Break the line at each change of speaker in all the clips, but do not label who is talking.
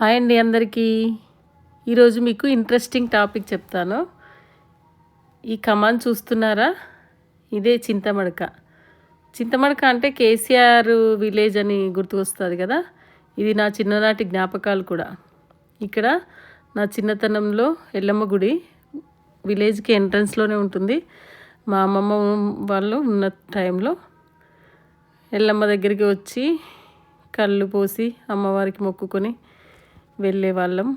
Hi అండి అందరికీ. ఈరోజు మీకు ఇంట్రెస్టింగ్ టాపిక్ చెప్తాను. ఈ కమాన్ చూస్తున్నారా? ఇదే చింతమడక. చింతమడక అంటే కేసీఆర్ విలేజ్ అని గుర్తుకొస్తుంది కదా? ఇది నా చిన్ననాటి జ్ఞాపకాలు కూడా. ఇక్కడ నా చిన్నతనంలో ఎల్లమ్మ గుడి విలేజ్కి ఎంట్రన్స్లోనే ఉంటుంది. మా అమ్మమ్మ వాళ్ళు ఉన్న టైంలో ఎల్లమ్మ దగ్గరికి వచ్చి కళ్ళు పోసి అమ్మవారికి మొక్కుకొని వెళ్ళే వాళ్ళం.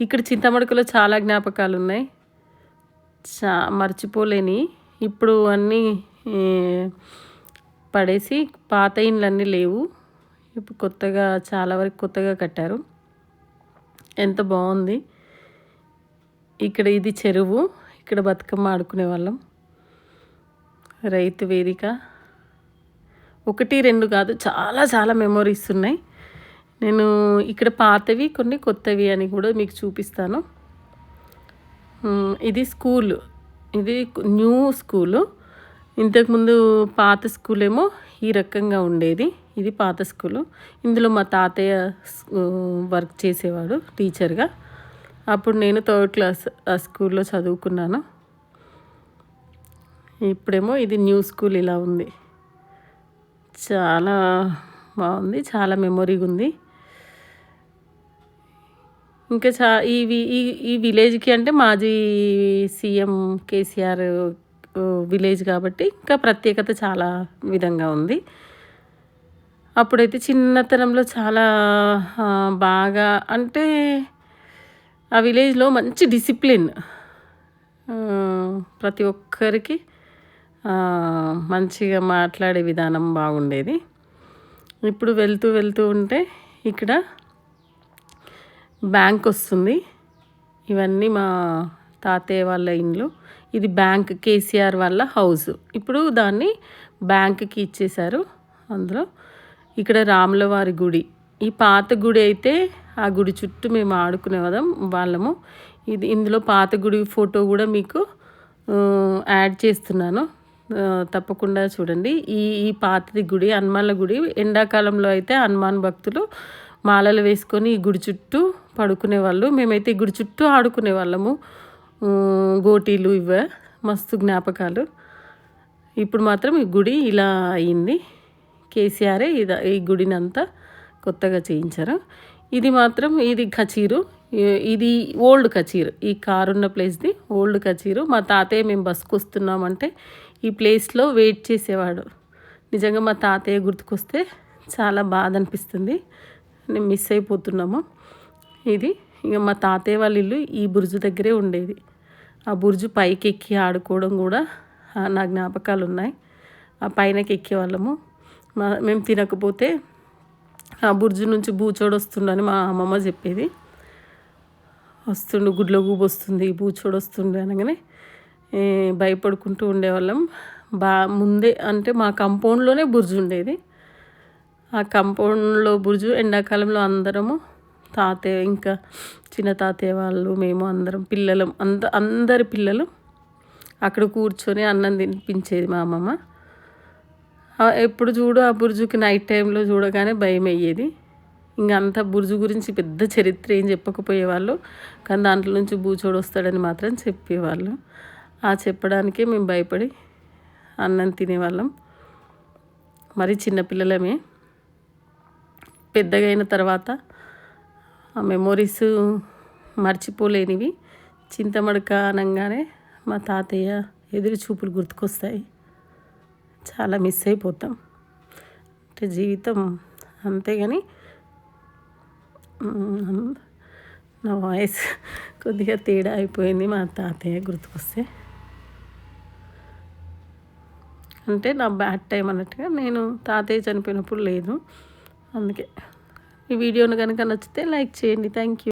ఇక్కడ చింతమడకలో చాలా జ్ఞాపకాలు ఉన్నాయి చా మర్చిపోలేని. ఇప్పుడు అన్నీ పడేసి పాత ఇండ్లన్నీ లేవు. ఇప్పుడు కొత్తగా చాలా వరకు కొత్తగా కట్టారు. ఎంత బాగుంది. ఇక్కడ ఇది చెరువు. ఇక్కడ బతుకమ్మ ఆడుకునే వాళ్ళం. రైతు వేదిక. ఒకటి రెండు కాదు చాలా చాలా మెమొరీస్ ఉన్నాయి. నేను ఇక్కడ పాతవి కొన్ని కొత్తవి అని కూడా మీకు చూపిస్తాను. ఇది స్కూల్. ఇది న్యూ స్కూలు. ఇంతకుముందు పాత స్కూల్ ఏమో ఈ రకంగా ఉండేది. ఇది పాత స్కూలు. ఇందులో మా తాతయ్య వర్క్ చేసేవాడు టీచర్గా. అప్పుడు నేను థర్డ్ క్లాస్ ఆ స్కూల్లో చదువుకున్నాను. ఇప్పుడేమో ఇది న్యూ స్కూల్ ఇలా ఉంది. చాలా బాగుంది. చాలా మెమొరీగా ఉంది ఇంకా చా ఈ ఈ ఈ విలేజ్కి అంటే మాజీ సీఎం కేసీఆర్ విలేజ్ కాబట్టి ఇంకా ప్రత్యేకత చాలా విధంగా ఉంది. అప్పుడైతే చిన్నతనంలో చాలా బాగా అంటే ఆ విలేజ్లో మంచి డిసిప్లిన్ ప్రతి ఒక్కరికి మంచిగా మాట్లాడే విధానం బాగుండేది. ఇప్పుడు వెళ్తూ వెళ్తూ ఉంటే ఇక్కడ బ్యాంక్ వస్తుంది. ఇవన్నీ మా తాతయ్య వాళ్ళ ఇండ్లు ఇది బ్యాంక్ కేసీఆర్ వాళ్ళ హౌస్. ఇప్పుడు దాన్ని బ్యాంక్కి ఇచ్చేశారు అందులో. ఇక్కడ రాములవారి గుడి. ఈ పాత గుడి అయితే ఆ గుడి చుట్టూ మేము ఆడుకునే వాళ్ళం వాళ్ళము. ఇది ఇందులో పాత గుడి ఫోటో కూడా మీకు యాడ్ చేస్తున్నాను. తప్పకుండా చూడండి. ఈ ఈ పాతది గుడి హనుమాన్ల గుడి. ఎండాకాలంలో అయితే హనుమాన్ భక్తులు మాలలు వేసుకొని ఈ గుడి చుట్టూ పడుకునే వాళ్ళు మేమైతే గుడి చుట్టూ ఆడుకునే వాళ్ళము గోటీలు ఇవే మస్తు జ్ఞాపకాలు. ఇప్పుడు మాత్రం ఈ గుడి ఇలా అయింది. కేసీఆరే ఇది ఈ గుడిని అంతా కొత్తగా చేయించారు. ఇది మాత్రం ఇది కచీరు ఇది ఓల్డ్ కచీరు ఈ కారు ఉన్న ప్లేస్ది ఓల్డ్ కచీరు మా తాతయ్య మేము బస్సుకు వస్తున్నామంటే ఈ ప్లేస్లో వెయిట్ చేసేవాడు. నిజంగా మా తాతయ్య గుర్తుకొస్తే చాలా బాధ అనిపిస్తుంది. నేను మిస్ అయిపోతున్నాము. ఇది. ఇక మా తాతయ్య వాళ్ళ ఇల్లు ఈ బురుజు దగ్గరే ఉండేది. ఆ బురుజు పైకి ఎక్కి ఆడుకోవడం కూడా నా జ్ఞాపకాలు ఉన్నాయి. ఆ పైనకి ఎక్కేవాళ్ళము. మా మేము తినకపోతే ఆ బుర్జు నుంచి బూచోడు వస్తుండని మా అమ్మమ్మ చెప్పేది. వస్తుండు గుడ్ల గూబు వస్తుంది బూచోడు వస్తుండే అనగానే భయపడుకుంటూ ఉండేవాళ్ళం. బా ముందే అంటే మా కంపౌండ్లోనే బుర్జు ఉండేది. ఆ కంపౌండ్లో బుర్జు ఎండాకాలంలో అందరము తాతయ్య ఇంకా చిన్న తాతయ్య వాళ్ళు మేము అందరం పిల్లలం అంద అందరి పిల్లలు అక్కడ కూర్చొని అన్నం తినిపించేది మా అమ్మమ్మ. ఎప్పుడు చూడు ఆ బుర్జుకి నైట్ టైంలో చూడగానే భయం అయ్యేది. ఇంకా అంత బుర్జు గురించి పెద్ద చరిత్ర ఏం చెప్పకపోయేవాళ్ళు కానీ దాంట్లో నుంచి బూచోడు వస్తాడని మాత్రం చెప్పేవాళ్ళు. ఆ చెప్పడానికే మేము భయపడి అన్నం తినేవాళ్ళం. మరి చిన్నపిల్లలమే పెద్దగైన తర్వాత ఆ మెమొరీస్ మర్చిపోలేనివి. చింతమడక అనగానే మా తాతయ్య ఎదురు చూపులు గుర్తుకొస్తాయి. చాలా మిస్ అయిపోతాం. అంటే జీవితం అంతేగాని నా వాయిస్ కొద్దిగా తేడా అయిపోయింది మా తాతయ్య గుర్తుకొస్తే. అంటే నా బ్యాడ్ టైం అన్నట్టుగా నేను తాతయ్య చనిపోయినప్పుడు లేదు. అందుకే ఈ వీడియోను కనుక నచ్చితే లైక్ చేయండి. Thank you